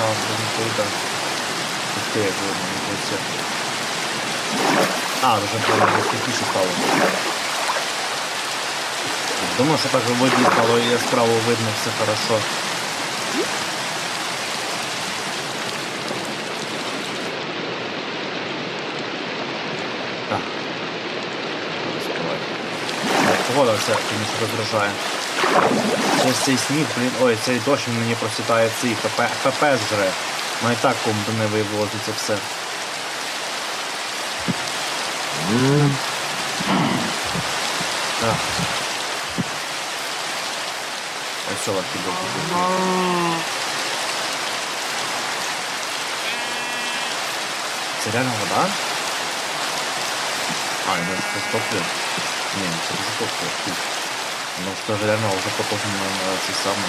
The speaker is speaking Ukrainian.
не так. Ух ти, як видно, не це. А, вже правильно, світліше стало. Думаю, що так в воді стало яскраво видно, все хорошо. Так. Погода все, звісно, роздражає. Через цей сніг, блін, ой, цей дощ мені просвітає цей ХП, ХП зжре. Ну і так комби не вивозиться все. Так. Ось що лапки довго. Це реально вода? А, я це затоплює. Ні, це не затоплює. Ну, что же, реально уже потім на те саме.